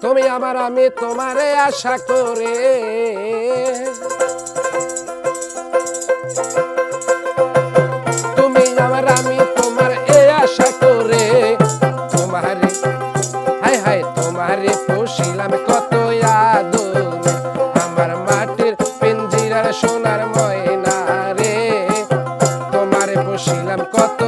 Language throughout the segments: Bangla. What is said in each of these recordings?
তুমি আমার, আমি তোমারে আশা করে। তুমি আমার, আমি তোমার এ আশা করে। তোমারে হাই হাই তোমারে পুষিলাম কত আদর। আমার মাটির পিঞ্জিরার সোনার ময়না রে। তোমারে পুষিলাম কত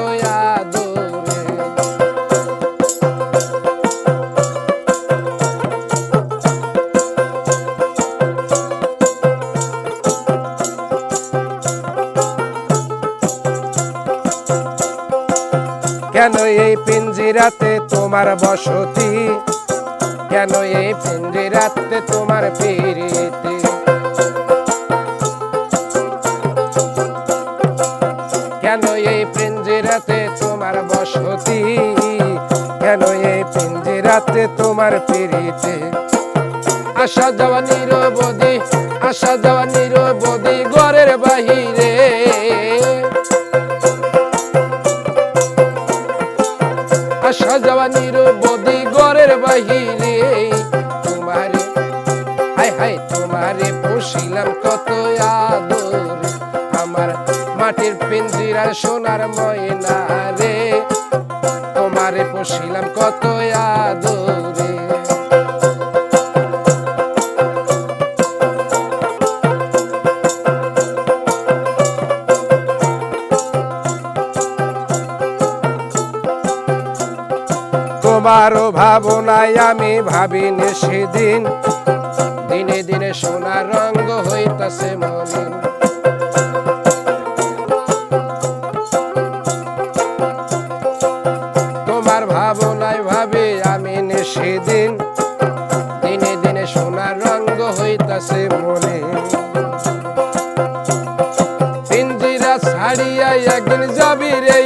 কেন এই পিঞ্জিরাতে তোমার বসতি? কেন এই পিঞ্জিরাতে তোমার পিরিতি? কেন এই পিঞ্জিরাতে তোমার বসতি? কেন এই পিঞ্জিরাতে তোমার পিরিতি? আসা যাওয়া নিরবধি আসা যাওয়া নিরবধি ঘরের বাহিরে। ঘরের বাহিরে। তোমারে হাই হাই তোমারে পুষিলাম কত আদর। আমার মাটির পিঞ্জিরার সোনার ময়না রে। তোমারে পুষিলাম কত আদরে তোমারও ভাবনায় আমি ভাবিনি সেদিন। দিনে দিনে সোনার রঙ্গ হইতাছে মলিন। তোমার ভাবনায় ভাবে আমি সেদিন। দিনে দিনে সোনার রঙ্গ হইতাছে মনে পিঞ্জিরা ছাড়িয়া একদিন যাবি রে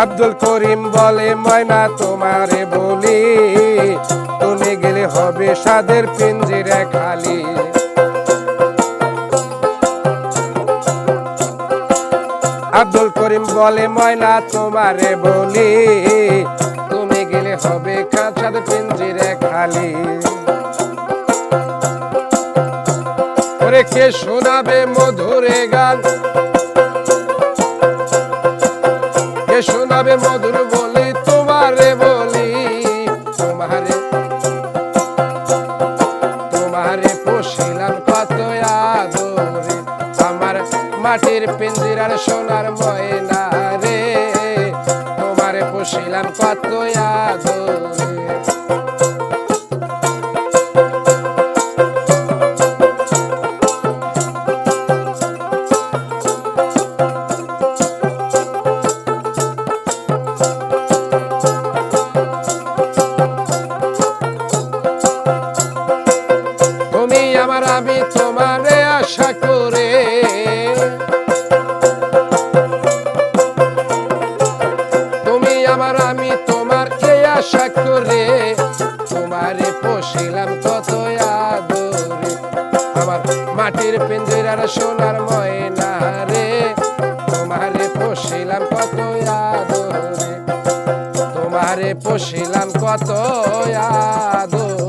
আব্দুল করিম বলে, ময়না, তোমারে বলি, তুমি গেলে হবে সাদের পিঞ্জিরে খালি। আব্দুল করিম বলে, ময়না, তোমারে বলি, তুমি গেলে হবে কাঁচাদ পিঞ্জিরে খালি। কে শোনাবে মধুরে গান? শোনাবে মধুর বলি, তোমারে বলি, তোমারে তোমারে পুষিলাম কত আদরে। আমার মাটির পিঞ্জিরার সোনার ময়না রে, তোমারে পুষিলাম কত আদরে। আমি তোমারে আশা করে। তুমি আমার, আমি তোমার এই আশা করে। তোমারে পোষিলাম কত আদরে। আমার মাটির পিঞ্জিরার সোনার ময়না রে। তোমারে পোষিলাম কত আদরে। তোমারে পোষিলাম কত আদরে।